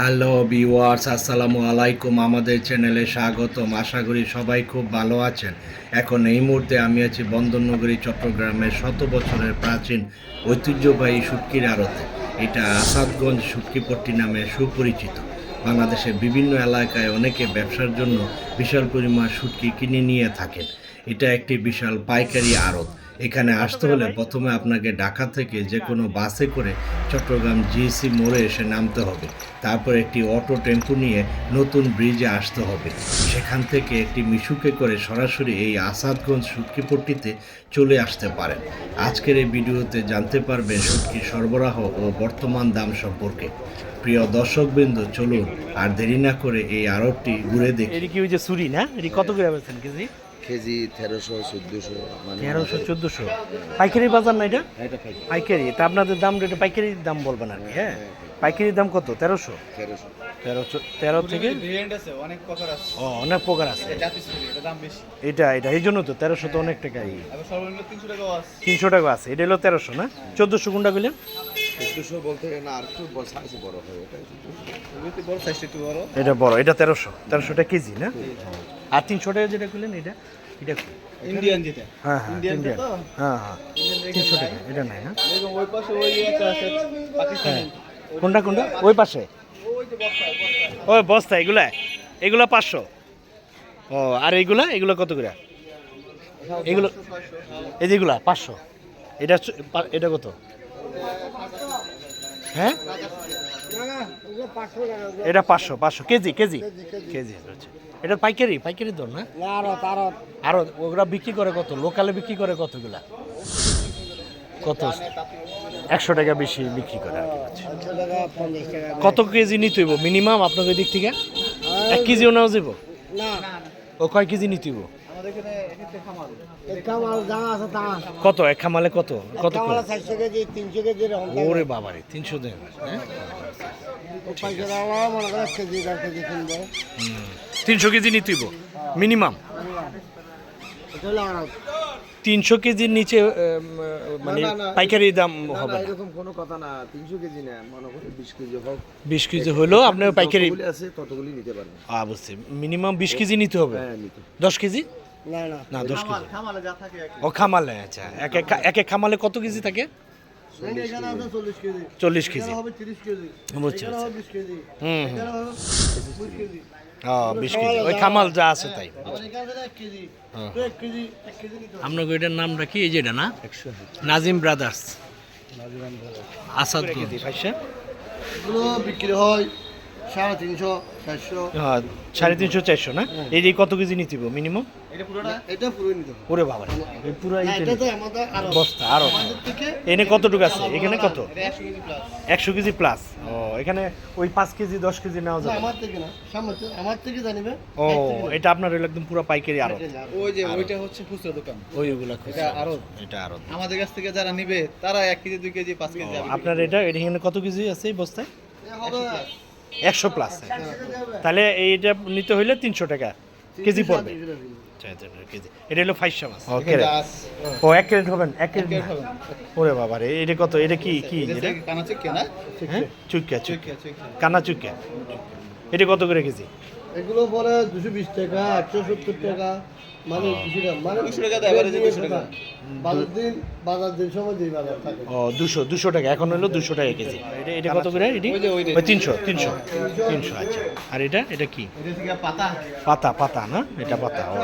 Hello viewers, আসসালামু আলাইকুম। আমাদের চ্যানেলে স্বাগতম। আশা করি সবাই খুব ভালো আছেন। এখন এই মুহূর্তে আমি আছি বন্দরনগরী, চট্টগ্রামের শত বছরের প্রাচীন ঐতিহ্যবাহী শুটকির আড়তে। এটা আসাদগঞ্জ শুটকিপট্টি নামে সুপরিচিত। বাংলাদেশের বিভিন্ন এলাকায় অনেকে ব্যবসার জন্য বিশাল পরিমাণ শুটকি কিনে নিয়ে থাকেন। এটা একটি বিশাল পাইকারি আড়ত। এখানে আসতে হলে প্রথমে আপনাকে ঢাকা থেকে যে কোনো বাসে করে চট্টগ্রাম জিএসি মোড়ে এসে নামতে হবে। তারপর একটি অটো টেম্পো নিয়ে নতুন ব্রিজে আসতে হবে। সেখান থেকে একটি মিশুকে করে সরাসরি এই আসাদগঞ্জ সুটকিপট্টিতে চলে আসতে পারেন। আজকের এই ভিডিওতে জানতে পারবেন শুটকির সরবরাহ ও বর্তমান দাম সম্পর্কে। প্রিয় দর্শকবৃন্দ চলুন আর দেরি না করে এই আড়তটি ঘুরে দেখি। এটি কি ওই যে সুরি না? এটি কত করে বেছেন কেজি? কেজি তেরোশো চোদ্দোশো মানে তেরোশো চোদ্দোশো। পাইকারি বাজার না এটা? এটা পাইকারি। তা আপনাদের দাম এটা পাইকারি দাম বলবেন আর কি হ্যাঁ? পাইকারি দাম কত? তেরোশো? তেরোশো। তেরো তেরো থেকে? অনেক প্রকার আছে। ও অনেক প্রকার আছে। এটা এটা এটা এই জন্য তো তেরোশো তো অনেক টাকাই। তিনশো টাকাও আছে। তিনশো টাকা আছে এটা হলো তেরোশো না? চোদ্দোশো কোনটা বললেন চোদ্দোশো বলতে না আর একটু সাইজ বড় হয় এটা বড় সাইজটা একটু বড়। এটা বড় এটা তেরোশো। তেরোশোটা কেজি না? আর তিনশো টাকা যেটা করলেন এটা? এটা ইন্ডিয়ান যেটা। হ্যাঁ হ্যাঁ ইন্ডিয়ান ইন্ডিয়ান তো? হ্যাঁ হ্যাঁ। তিনশো টাকা এটা নাই না? ওই পাশে ওই একটা আছে পাকিস্তানি। কোনটা কোনটা? ওই পাশে? ওই বস্তা এগুলা? এগুলা পাঁচশো? ও আর এইগুলা? এগুলো কত করে? এগুলো এই যেগুলা পাঁচশো। এটা এটা কত? হ্যাঁ? এটা পাঁচশো পাঁচশো। KG KG? কেজি হচ্ছে এটা পাইকারি পাইকারি দর না? আরও ওগুলা বিক্রি করে কত? লোকালে বিক্রি করে কতগুলা? কত? একশো টাকা বেশি বিক্রি করে কত কেজি নিতে হইব? মিনিমাম আপনাদের দিক থেকে? এক কেজিও নেওয়া যাব ও কয় কেজি নিতে হইব? কত? এক খামালে কত? কত ওরে বাবারে তিনশো দেন তিনশো কেজি নিতে হইব মিনিমাম। তিনশো কেজির নিচে মানে পাইকারি দাম হবে এরকম কোনো কথা না তিনশো কেজি না মনে করি বিশ কেজি হোক। বিশ কেজি হলেও আপনার পাইকারি আছে ততগুলি নিতে পারবেন। অবশ্যই মিনিমাম বিশ কেজি নিতে হবে? হ্যাঁ নিতে দশ কেজি? না না। না দশ কেজি। খামারে যা থাকে ও খামালে আচ্ছা। এক এক এক এক খামালে কত কেজি থাকে? চল্লিশ কেজি। চল্লিশ কেজি। হবে তিরিশ কেজি। বুঝছি হুম হুম। বিশ কেজি ও বিশ কেজি। ওই খামাল যা আছে তাই। হবে। আপনার এটার নাম রাখি এই যেটা না? নাজিম ব্রাদার্স। আসাদ বিক্রি হয় সাড়ে তিনশো চারশো। হ্যাঁ সাড়ে তিনশো চারশো না? এই যে কত কেজি নিতে মিনিমাম? এটা পুরো নিতে ওরে বাবা পুরো না, এইটা এটা তো আমাদের আরও বস্তা আরও এনে কতটুকু আছে? এখানে কত? একশো কেজি প্লাস একশো কেজি প্লাস ও এখানে ওই পাঁচ কেজি দশ কেজি নেওয়া যাবে। আমার থেকে না আমার থেকে জানিবে ও এটা আপনার হলো একদম পুরো পাইকারি আরও ওই যে ওইটা হচ্ছে খুচরা দোকান। এটা আরও এটা আরও আমাদের কাছ থেকে যারা নিবে তারা এক কেজি দুই কেজি পাঁচ কেজি আপনার এটা এখানে কত কেজি আছে এই বস্তায়? হবে একশো প্লাস তাহলে এইটা নিতে হইলে তিনশো টাকা কেজি পড়বে। কেজি এটা হলো ফাইভ মাছ ও এক ক্যারেট হবেন এক ক্যারেট না? ওরে বাবা রে এটা কত? এটা কি কি এটা? কানা না? হ্যাঁ? চুক্কা চুক্কা চেক চেক কানা চুক্কা এটা কত করে কেজি? এগুলো পরে দুশো বিশ টাকা একশো সত্তর টাকা। মানে মানে দুশো টাকা দেয়, average টাকা। বাজার দিন বাজার দিন সময় দিই বাজার থাকে। ও দুশো দুশো টাকা। এখন হলো দুশো টাকা কেজি। এটা এটা কত করে এটি তিনশো তিনশো তিনশো আচ্ছা। আর এটা? এটা কি? এটা থেকে পাতা। পাতা পাতা না? এটা পাতা ও।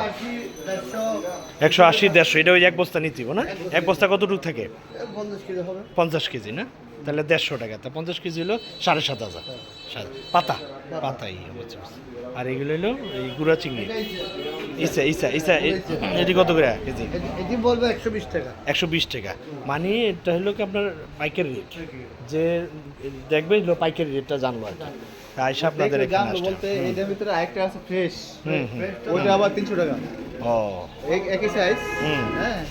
একশো আশি দেড়শো। এটা ওই এক বস্তা নিতে হবে না? এক বস্তা। কতটুকু থাকে? পঞ্চাশ কেজি হবে। পঞ্চাশ কেজি না? তাহলে দেড়শো টাকা। তা পঞ্চাশ কেজি হলো সাড়ে সাত হাজার। পাতা। পাতাই বুঝছি বুঝছি। আর এগুলো হলো এই গুড়া চিংড়ি। ইসা ইসা ইসা এটি কত করে? কেজি এটি- এটি বলবে একশো বিশ টাকা। একশো বিশ টাকা। মানে এটা হলো কি আপনার পাইকারি রেট? যে দেখবে হলো পাইকারি রেটটা জানলো আর কি। এসে আপনাদের এখানে বলতে এটার ভিতরে আরেকটা আছে ফ্রেশ। ওইটা আবার তিনশো টাকা। ও। এক- একই সাইজ হ্যাঁ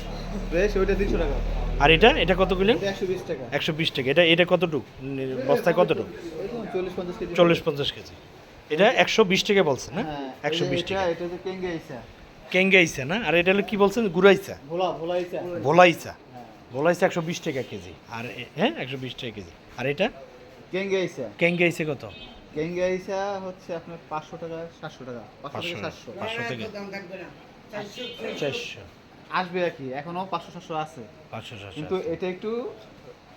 ফ্রেশ ওইটা তিনশো টাকা। আর এটা এটা কত কিলো? একশো বিশ টাকা। একশো বিশ টাকা। এটা এটা কতটুক? বস্তায় কতটুক? চল্লিশ পঞ্চাশ কেজি। এটা একশো বিশ টাকা বলছে না হ্যাঁ একশো বিশ টাকা। এটা হচ্ছে কেঙ্গে আইসা কেঙ্গে আইসা না? আর এটা হলো কি বলছেন? গুড়াইসা ভোলাইসা ভোলাইসা একশো বিশ টাকা কেজি। আর হ্যাঁ একশো বিশ টাকা কেজি। আর এটা? কেঙ্গে আইসা কেঙ্গে আইসে কত গেঙ্গাইসা হচ্ছে আপনার পাঁচশো টাকা সাতশো টাকা। পাঁচশো পাঁচশো সাতশো। পাঁচশো থেকে। চারশো। আসবে আর কি। এখনও পাঁচশো সাতশো আছে। পাঁচশো সাতশো কিন্তু এটা একটু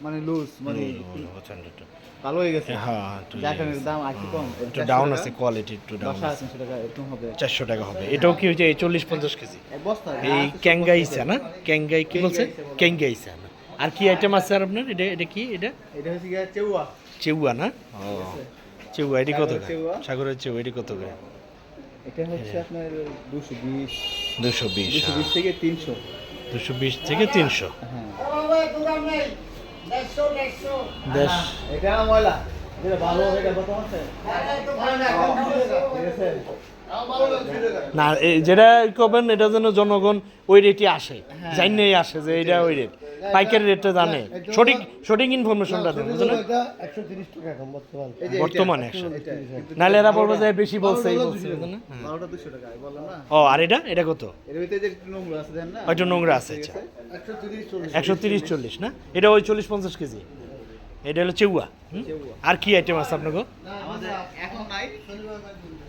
মানে লুজ মানে একটু ভালো হয়ে গেছে? হ্যাঁ একটু দাম আর কি কম? একটু ডাউন আছে কোয়ালিটি একটু ডাউন আছে। টাকা এরকম হবে। চারশো টাকা হবে। এটাও কি এই চল্লিশ পঞ্চাশ কেজি? এক বস্তা এই ক্যাঙ্গাইসা না ক্যাঙ্গাই কি বলছে? ক্যাঙ্গাইসা না আর কি আইটেম আছে আর আপনার? এটা এটা কি এটা? এটা হচ্ছে চেউয়া চেউয়া না? ও চেউয়া এটি কত করে? সাগরের চেউয়া এটি কত করে? এটা হচ্ছে আপনার দুশো বিশ। দুশো বিশ দুশো বিশ থেকে তিনশো। দুশো বিশ থেকে তিনশো। হ্যাঁ। বেশ এটা ময়লা। ভালো এটা কত ঠিক আছে। না এই যেটা করবেন এটা যেন জনগণ ওই রেটে আসে। জানিয়ে আসে যে এটা ওই রেট পাইকারি রেটটা জানে। সঠিক সঠিক ইনফরমেশনটা দেন বুঝলেন? এটা একশো তিরিশ টাকা এখন বর্তমান। বর্তমানে একশো। নাহলে এরা বলবে যে বেশি বলছে এই বলছে। না? হ্যাঁ। বারোটা দুশো টাকা বললাম না। ও আর এটা এটা কত? এর ভিতরে যে একটু নোংরা আছে দেন না? ওইটা নোংরা আছে আচ্ছা। একশো তিরিশ চল্লিশ। না? এটা ওই চল্লিশ পঞ্চাশ কেজি। এটা হলো চেউয়া। আর কি আইটেম আছে আপনাকে? আমাদের এখন নাই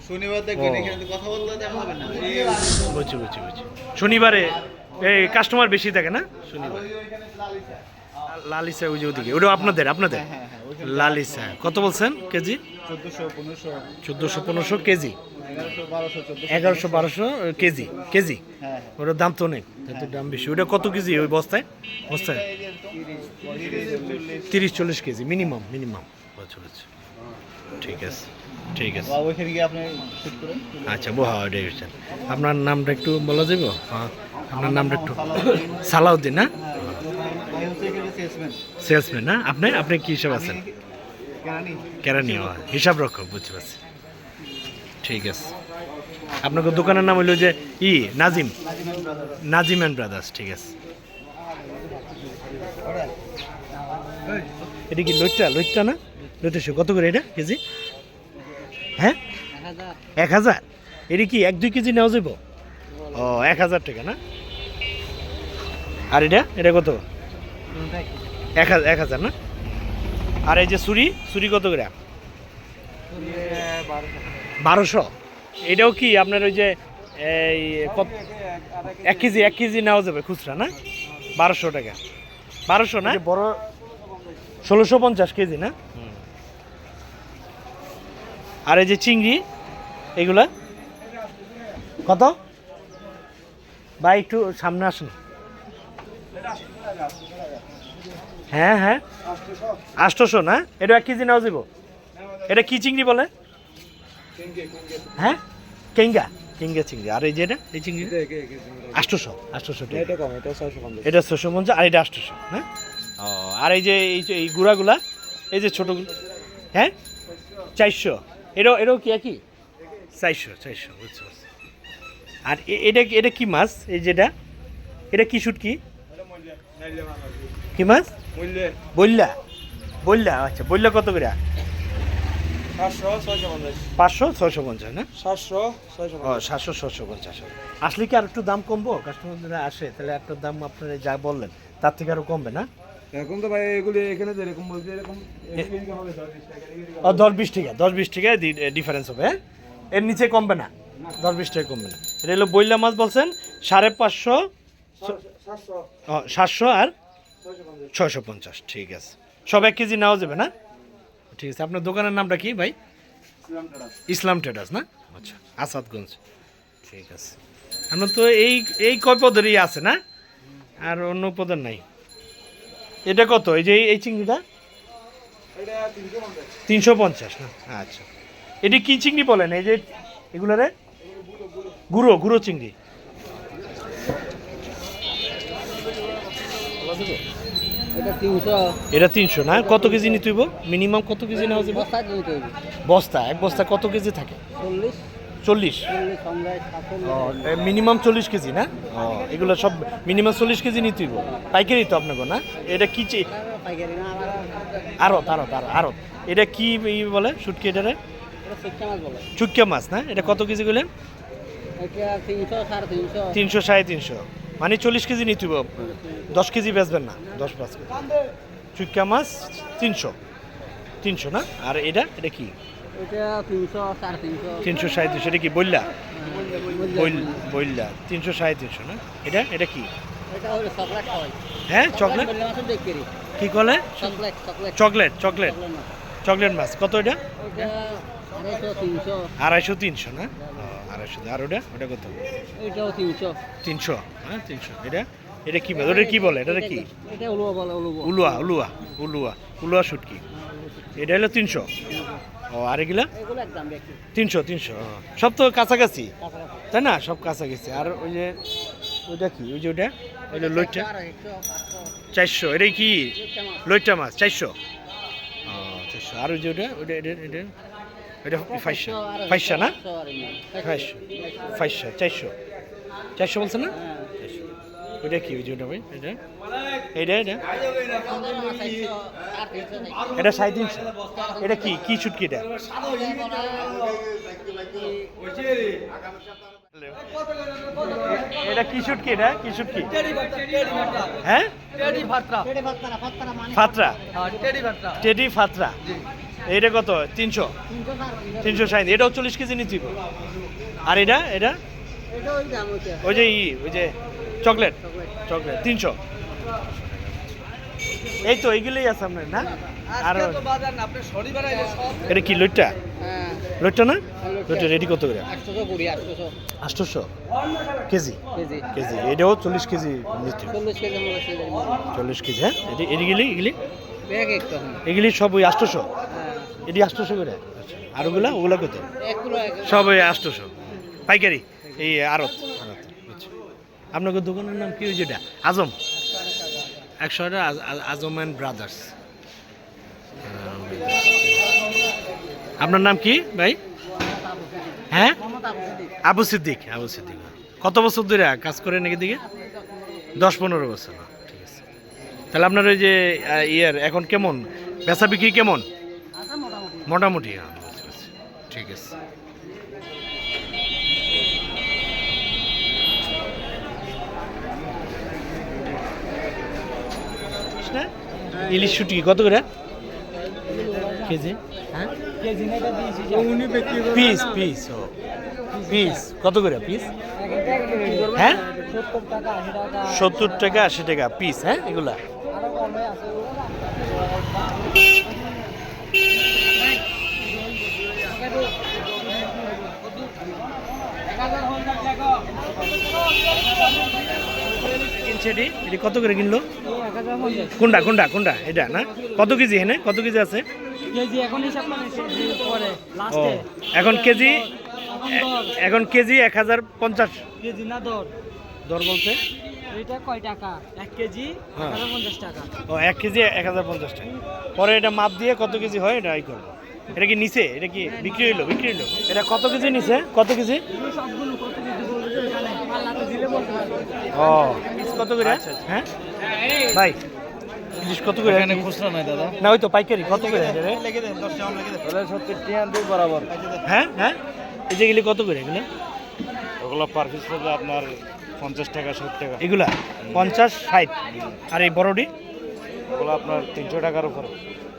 শনিবার দেখবেন এখানে কথা বলতে তেমন হবে না। বুঝছি বুঝছি বুঝছি। শনিবারে এই কাস্টমার বেশি থাকে না? শনিবার। লালিসা ওই যে ওদিকে। ওটা আপনাদের আপনাদের? হ্যাঁ হ্যাঁ লালিসা। কত বলছেন? কেজি? চোদ্দোশো পনেরোশো। কেজি। এগারোশো বারোশো কেজি কেজি? হ্যাঁ ওটার দাম তো নেই দাম বেশি। ওটা কত কেজি ওই বস্তায়? বস্তায়? তিরিশ চল্লিশ। কেজি মিনিমাম মিনিমাম। ঠিক আছে। ঠিক আছে। ওইখানে গিয়ে আপনি শুট করেন। আচ্ছা বহা আপনার নামটা একটু বলা যাব? হ্যাঁ আপনার নামটা একটু। সালাউদ্দিন না? সেলসম্যান না? আপনি আপনি কি হিসাব আছেন? কেরানি। কেরানি হিসাব রক্ষক বুঝতে পারছি। ঠিক আছে। আপনাকে দোকানের নাম হইল যে ই নাজিম। নাজিম অ্যান্ড ব্রাদার্স ঠিক আছে। এটা কি লইট্টা? লইট্টা না? লইট্টা কত করে এটা? কেজি? হ্যাঁ? এক হাজার। এটা কি এক দুই কেজি নেওয়া যাব ও এক হাজার টাকা না? আর এটা? এটা কত? এক হাজার এক হাজার না? আর এই যে ছুরি ছুরি কত করে? বারোশো। এটাও কি আপনার ওই যে এই এক কেজি এক কেজি নেওয়া যাবে খুচরা না? বারোশো টাকা। বারোশো না? বড় ষোলোশো পঞ্চাশ কেজি না? আর এই যে চিংড়ি এগুলা? কত? ভাই একটু সামনে আসুন। হ্যাঁ হ্যাঁ। আষ্টশো না? এটা এক কেজি নেওয়া যাব এটা কি চিংড়ি বলে? হ্যাঁ? কেঙ্গা। কেঙ্গা চিংড়ি। আর এই যে এটা? এই চিংড়ি? আষ্টশো। আষ্টশো এটা ছশো পঞ্চাশ। আর এটা আষ্টশো হ্যাঁ ও আর এই যে এই যে এই গুঁড়াগুলা এই যে ছোটোগুলো হ্যাঁ? চারশো। এটাও এটাও কি একই? চারশো চারশো বুঝতে পারছি। আর এ- এটা কি- এটা কি মাছ? এই যেটা? এটা কি শুটকি কি? মাছ? বললা বললা আচ্ছা বললা কত করে? পাঁচশো ছয়শো পঞ্চাশ। না? সাতশো ও সাতশো ছশো পঞ্চাশ আসলে কি আর একটু দাম কমবো? কাস্টমার যারা আসে তাহলে একটা দাম আপনারা যা বললেন তার থেকে আরও কমবে না? এখন তো ভাই এগুলি এখানে যেরকম বলছে এরকম হবে দশ বিশ টাকা দশ বিশ টাকা ডিফারেন্স হবে হ্যাঁ? এর নিচে কমবে না দশ বিশ টাকা কমবে না। এটা হলো বইলা মাছ বলছেন সাড়ে পাঁচশো সাতশো আর ছয়শো পঞ্চাশ ঠিক আছে। সব এক কেজি নেওয়া যাবে না? ঠিক আছে আপনার দোকানের নামটা কি ভাই? ইসলাম ট্রেডার্স। না? আচ্ছা আসাদগঞ্জ ঠিক আছে। আপনার তো এই এই কয় পদেরই আছে না? আর অন্য পদের নাই? এটা কত? এই যে এই- চিংড়িটা? এটা তিনশো পঞ্চাশ। না? আচ্ছা। এটি কি চিংড়ি বলেন? এই যে এগুলারে? গুঁড়ো গুঁড়ো চিংড়ি। এটা তিনশো। না? কত কেজি নিতে হইব? মিনিমাম কত কেজি নেওয়া যাবে? বস্তা বস্তা এক বস্তা কত কেজি থাকে? চল্লিশ। চল্লিশ। মিনিমাম চল্লিশ কেজি, না? এগুলো সব মিনিমাম চল্লিশ কেজি নিতে হইব। পাইকারি তো আপনাকে, না? এটা কি আরত আরত আরত আরত এটা কি বলে, শুটকি এটারে? চুটকিয়া মাছ, না? এটা কত কেজি এটা তিনশো সাড়ে তিনশো। মানে চল্লিশ কেজি নিতে হইব। দশ কেজি বেচবেন না, দশ পাঁচ কেজি। চুটকা মাছ তিনশো। তিনশো, না? আর এটা এটা কি? তিনশো সাড়ে তিনশো। এটা কি বললা বইল্লা। তিনশো সাড়ে তিনশো না? এটা এটা কি? হয়। চকলেট? বললে কি কলে? Chocolate chocolate. চকলেট মাছ। কত এটা? আড়াইশো তিনশো। না? আড়াইশো। আর ওটা? ওটা কত? তিনশো। হ্যাঁ তিনশো। এটা? এটা কি বলে? ওটা কি বলে? এটা কি? উলুয়া। উলুয়া উলুয়া উলুয়া। উলুয়া শুটকি। এটা হলো তিনশো? ও আর এগুলা? এগুলো একদম বেশি। তিনশো তিনশো সব তো কাছাকাছি? তাই না? সব কাছাকাছি। আর ওই যে ওইটা কি? ওই যে ওটা ওই যে লইটা চারশো এটা কি? লইটা মাছ। চারশো? ও চারশো। আর ওই যে ওটা ওটা এটা এটা? এটা ফাইশা ফাইশা না? ফাইশা ফাইশা চারশো। চারশো বলছে না? চারশো। ওইটা কি? ওই যে ওটা ভাই এটা? এটা এটা? এটা তিনশো এটা কি? কি ছুটকি এটা? এটা কি শুটকি এটা? কি শুটকি হ্যাঁ? ফাতরা। টেডি ফাতরা। এটা কত? তিনশো? তিনশো ষাট এটাও চল্লিশ কেজি নিচ্ছি আর এটা? এটা? ওই যে ই, ওই যে চকলেট। চকলেট। তিনশো। এই তো এইগুলোই আছে আপনার না? আর এটা কি লইটটা? হ্যাঁ। লইটটা না? লইটটা। রেডি কত করে? আটশোশো কেজি? কেজি। কেজি। এটাও চল্লিশ কেজি চল্লিশ কেজি হ্যাঁ? এগুলি তখন এগুলি সব ওই আটশোশো? হ্যাঁ। এটি আটশোশো করে? আচ্ছা আর ওগুলা ওগুলা কত? সব ওই আটশোশো। পাইকারি? এই আড়ত আচ্ছা আপনাদের দোকানের নাম কি ওই যেটা? আজম? একশো আটা আজ- আজ- আজম অ্যান্ড ব্রাদার্স আপনার নাম কি ভাই? হ্যাঁ? আবু সিদ্দিক আবু সিদ্দিক। কত বছর ধরে কাজ করেন নাকি দিকে দশ পনেরো বছর। ঠিক আছে। তাহলে আপনার ওই যে ইয়ার এখন কেমন? বেচা বিক্রি কেমন? মোটামুটি। হ্যাঁ, ঠিক আছে। ইলিশ শুটি কত করে? কেজি? হ্যাঁ? পিস পিস ও। পিস কত করে পিস? হ্যাঁ? সত্তর টাকা আশি টাকা পিস হ্যাঁ এগুলা? এটি কত করে কিনলো? কোনটা কোনটা কোনটা এটা না? কত কেজি এনে কত কেজি আছে? এখন মানে ও এখন কেজি এখন কেজি এক হাজার পঞ্চাশ। কেজি না দর? দর বলতে? এটা কয় টাকা? এক কেজি হ্যাঁ। টাকা। ও এক কেজি এক হাজার পঞ্চাশ টাকা। পরে এটা মাপ দিয়ে কত কেজি হয় এটা আই করব। এটা কি নিচে? এটা কি বিক্রি হইল? বিক্রি হইল? এটা কত কেজি নিচে? কত কেজি সবগুলো কত কেজি বলবে এখানে পাল্লাতে দিলে বলতে পারবে ও। কত করে? হ্যাঁ? ভাই। পিস কত করে? এখানে খুচরা নাই দাদা। না ওই তো পাইকারি কত করে? রে? টিয়া দুই বরাবর। হ্যাঁ হ্যাঁ? এই কত করে এগুলো? ওগুলো পার পিস পড়বে আপনার পঞ্চাশ টাকা ষাট টাকা। এগুলা? পঞ্চাশ ষাট? আর এই বড়ডি ওগুলো আপনার তিনশো টাকার উপরে।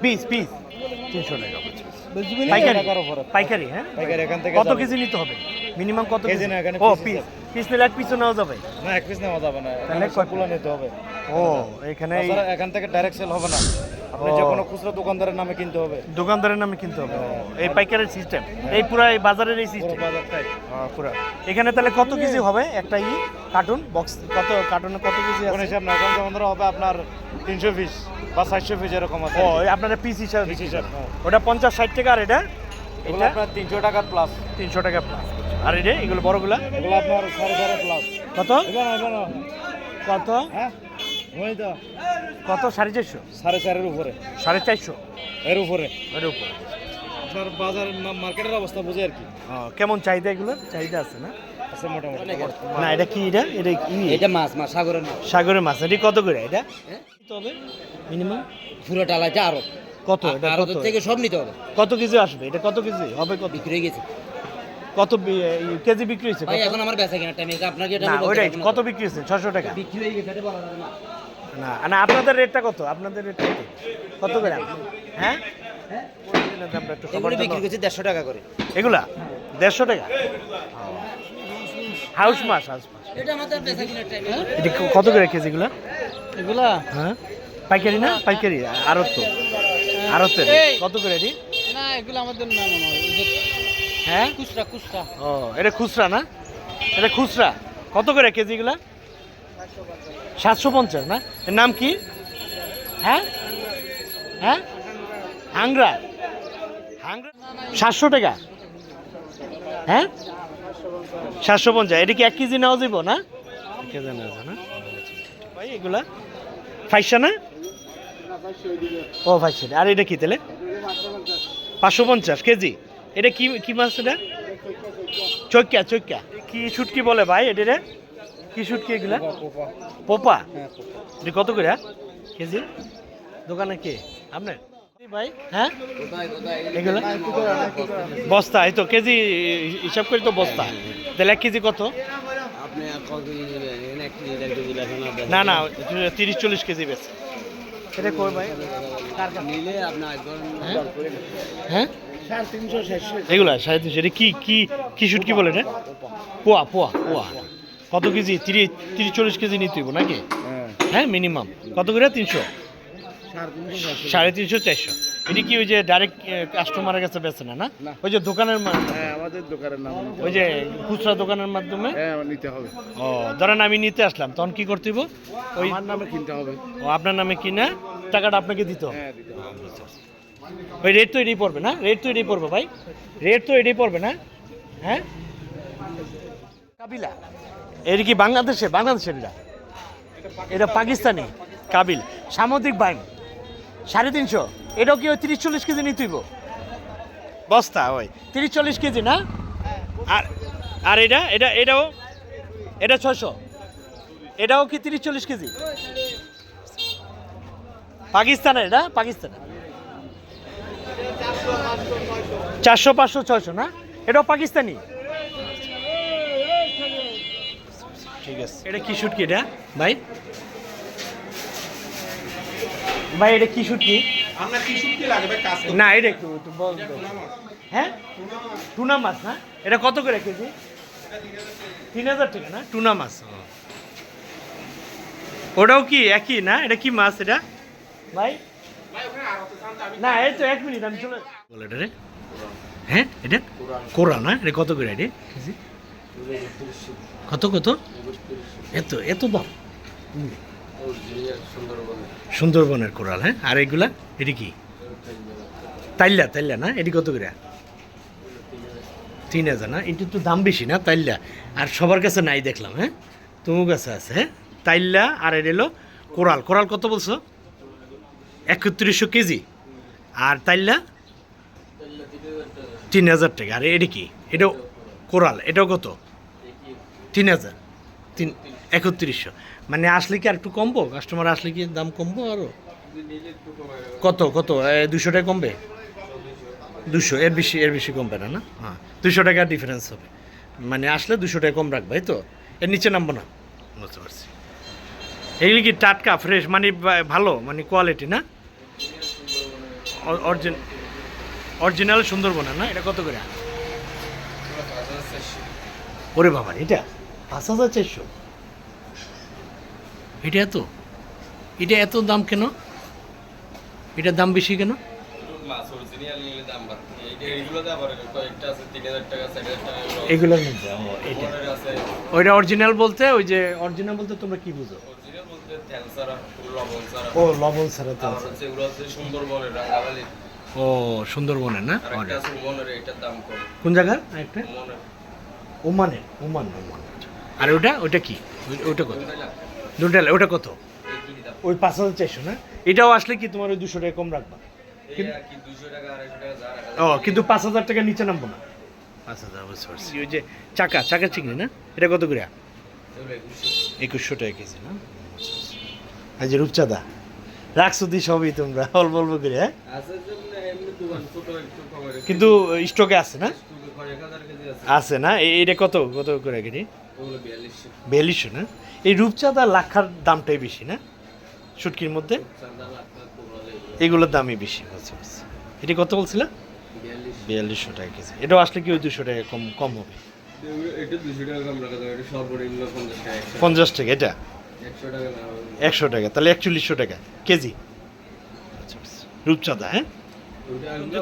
পিস পিস তিনশো টাকা পাইকারি পাইকারি হ্যাঁ? পাইকারি এখান থেকে কত কেজি নিতে হবে? মিনিমাম কত কেজি না, এখানে ও পিস পিস নিলে এক পিসও নেওয়া যাবে? না এক পিস নেওয়া যাবে না তাহলে এখানে কয় নিতে হবে। ও এখানে এখান থেকে ডাইরেক্ট সেল হবে না। আপনি যে কোনো খুচরা দোকানদারের নামে কিনতে হবে। দোকানদারের নামে কিনতে হবে। এই পাইকারের সিস্টেম এই পুরা এই বাজারের এই সিস্টেম এখানে তাহলে কত কেজি হবে? একটা ই কার্টুন বক্স কত কার্টুনে কত কেজি আছে? হিসাব না এখন যেমন ধরো হবে আপনার তিনশো পিস বা চারশো পিস এরকম আছে। ও আপনারা পিস হিসাবে পিস হিসাব হ্যাঁ। ওটা পঞ্চাশ ষাট টাকা আর এটা? এটা? আপনার তিনশো টাকার প্লাস তিনশো টাকা প্লাস আর এটা এগুলো বড়গুলা? এগুলো আপনার সাড়ে সাড়ে প্লাস কত? কত? হ্যাঁ? ওই তো কত? সাড়ে চারশো? সাড়ে চারের উপরে। সাড়ে চারশো? এর উপরে। এর উপর। আপনার বাজার মার্কেটের অবস্থা বুঝে আর কি। কেমন চাহিদা এগুলোর চাহিদা আছে না? আছে মোটামুটি। না এটা কি এটা? এটা কি এটা মাছ মাছ সাগরের মাছ। সাগরের মাছ। এটি কত করে এটা? তবে মিনিমাম? পুরো ডালাটা আরও। কত? এটা আরও থেকে সব নিতে হবে। কত কেজি আসবে? এটা কত কেজি? হবে কত? বিক্রি হয়ে গেছে। কত কেজি বিক্রি হয়েছে? ভাই? এখন আমার বেচা কেনার টাইম আপনাকে এটা না ওইটাই কত বিক্রি হয়েছে? ছশো টাকা। বিক্রি হয়ে গেছে এটা বলা যাবে না। না না আপনাদের রেটটা কত? আপনাদের রেটটা কত? কত করে? হ্যাঁ? জন্য দেড়শো টাকা করে। এগুলা? দেড়শো টাকা? হাউস মাছ হাউস মাছ। এটা ক- কত করে কেজিগুলা এগুলা? হ্যাঁ? পাইকারি না? পাইকারি আড়ত তো কত করে এটি? না এগুলো আমাদের না মনে হয়। হ্যাঁ? খুচরা খুচরা। ও এটা খুচরা না? এটা খুচরা। কত করে কেজিগুলা সাতশো পঞ্চাশ না? এর নাম কি? হ্যাঁ? হ্যাঁ? হাংরা। হাংরা সাতশো টাকা। হ্যাঁ? সাতশো পঞ্চাশ। এটা কি এক কেজি নেওয়া যাব না? এক কেজি নেওয়া যাবে না। ভাই এগুলা? ফাইসা না? ও ফাইসা আর এটা কি তাহলে? পাঁচশো পঞ্চাশ কেজি। এটা কি কি মাছ এটা? চৈক্যা চৈক্যা। কি শুটকি বলে ভাই এটা রে? কি শুটকি এগুলা? পোপা এটা কত করে কেজি? দোকানে কে? আপনার ভাই। হ্যাঁ? এগুলা? বস্তা? এই তো কেজি হিসাব করি তো বস্তা। তাহলে এক কেজি কত? আপনি না না তিরিশ চল্লিশ কেজি বেছে এটা কই ভাই? হ্যাঁ? এগুলা সাড়ে তিনশো এটা কি কি কি শুটকি বলে এটা? পোয়া পোয়া পোয়া। কত কেজি? তিরিশ তিরিশ চল্লিশ কেজি নিতে হইব নাকি? হ্যাঁ। মিনিমাম কত করে? তিনশো? সাড়ে তিনশো চারশো। এটা কি ওই যে ডাইরেক্ট কাস্টমারের কাছে বেছে না না? ওই যে দোকানের মা- হ্যাঁ আমাদের দোকানের নাম ওই যে খুচরা দোকানের মাধ্যমে? হ্যাঁ নিতে হবে। ও ধরেন আমি নিতে আসলাম তখন কি করতে ওই আমার নামে কিনতে হবে। ও আপনার নামে কিনা টাকাটা আপনাকে দিতে হ্যাঁ দিতে হবে। ওই রেট তো এটাই পড়বে না? রেট তো এটাই পড়বে ভাই। রেট তো এটাই পড়বে না? হ্যাঁ? কাবিলা। এটা কি বাংলাদেশে? বাংলাদেশের এটা এটা পাকিস্তানি। কাবিল। সামুদ্রিক বাইন সাড়ে তিনশো। এটাও কি ওই তিরিশ চল্লিশ কেজি নিতেইব বস্তা, ওই। তিরিশ চল্লিশ কেজি না? আর আর এটা? এটা, এটাও? এটা ছশো এটাও কি তিরিশ চল্লিশ কেজি? পাকিস্তানের এটা পাকিস্তানের। চারশো পাঁচশো ছয়শো না? এটাও পাকিস্তানি? ঠিক আছে। এটা কি শুটকি এটা? ভাই? ভাই এটা কি আপনার কি লাগবে কাজ না এটা একটু একটু বল হ্যাঁ? টুনা মাছ না? এটা কত করে কেজি? তিন হাজার টাকা না? টুনা মাছ ওটাও কি একই না? এটা কি মাছ এটা? ভাই না এই তো এক মিনিট আমি চলে বলে এটা রে। হ্যাঁ এটা? না কত করে কত কত? সুন্দরবনের কোরাল হ্যাঁ? আর এগুলা, এটি কি? তাইল্লা তাইল্লা না? এটি কত করে? তিন হাজার না? এটি তো দাম বেশি না? তাইল্লা। আর সবার কাছে নাই দেখলাম হ্যাঁ? তোমার কাছে আছে হ্যাঁ? তাইল্লা আর এটা এলো কোরাল কোরাল কত বলছো? একত্রিশশো কেজি। আর তাইল্লা? তিন হাজার টাকা। আর, এটা কি? এটাও কোরাল। এটাও কত? তিন হাজার। তিন একত্রিশশো। মানে আসলে কি আর একটু কমবো? কাস্টমার আসলে কি দাম কমবো আরও কত কত? দুশো টাকা কমবে? দুশো এর বেশি এর বেশি কমবে না না? হ্যাঁ। দুশো টাকা ডিফারেন্স হবে। মানে আসলে দুশো টাকা কম রাখবে তো? এর নিচে নামবো না। বুঝতে পারছি। এগুলি কি টাটকা ফ্রেশ মানে ভালো? মানে কোয়ালিটি না? অরিজিন অরিজিনাল সুন্দরবনের না? এটা কত করে? ওরে বাবা এটা পাঁচ হাজার চারশো। এটা এত? এটা এত দাম কেন? এটার দাম বেশি কেন? ওইটা অরিজিনাল বলতে ওই যে অরিজিনাল বলতে তোমরা কি বুঝো? ও লবণ ছাড়া সুন্দরবনের ও সুন্দরবনের না? কোন জায়গার? একটা মনের ওমানে ওমান ওমান আর ওটা ওটা কি? ওটা কত? দুটাল ওটা কত? ওই পাঁচ হাজার চারশো না? এটাও আসলে কি তোমার ওই দুশো টাকা কম রাখবা? টাকা টাকা ও কিন্তু পাঁচ হাজার টাকার নিচে নামবো না। পাঁচ হাজার বুঝতে পারছি। ওই যে চাকা চাকা চিংড়ি না? এটা কত করে? একুশশো। টাকা কেজি না? এই যে রূপচাঁদা। রাখছো দি সবই তোমরা অল্প অল্প করে হ্যাঁ? কিন্তু স্টকে আছে না? আছে না? এটা কত? কত করে কেজি? বিয়াল্লিশশো না? এই রূপচাঁদা লাখার দামটাই বেশি না? শুটকির মধ্যে? এগুলোর দামই বেশি বুঝছি এটা কত বলছিল? বিয়াল্লিশশো টাকা কেজি। এটাও আসলে কি ওই দুশো টাকা কম কম হবে? পঞ্চাশ টাকা, এটা? একশো টাকা। তাহলে একচল্লিশশো টাকা কেজি। আচ্ছা আচ্ছা। রূপচাঁদা হ্যাঁ?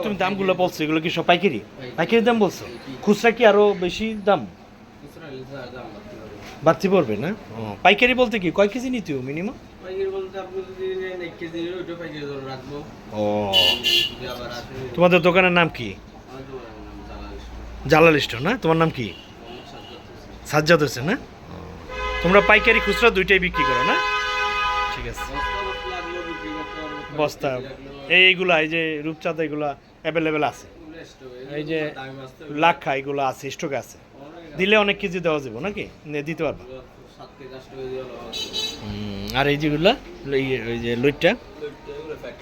তুমি দামগুলো বলছো এগুলো কি সব পাইকারি? পাইকারি দাম বলছো? খুচরা কি আরও বেশি দাম? বাড়তে পড়বে না? পাইকারি বলতে কি? কয় কেজি নিতে মিনিমাম? ও। তোমাদের দোকানের নাম কি? জালাল স্টোর না? তোমার নাম কি? সাজ্জাদ হোসেন। না? তোমরা পাইকারি খুচরা দুইটাই বিক্রি করো না? ঠিক আছে। বস্তা এইগুলা, এই যে রূপচাঁদ এগুলা অ্যাভেলেবেল আছে। এই যে লাক্ষা এগুলো আছে স্টক আছে। দিলে অনেক কিছু দেওয়া যাবে নাকি? দিতে পারবা। আর এই যেগুলা ওই যে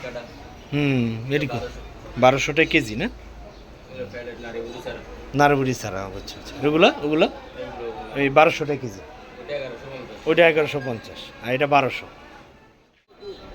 কাটা হুম ভেরি গুড বারোশো টাকা কেজি না? নারবুড়ি ছাড়া আচ্ছা আচ্ছা। ওগুলা ওগুলো? এই বারোশো টাকা কেজি। ওইটা এগারোশো পঞ্চাশ। আর এটা বারোশো।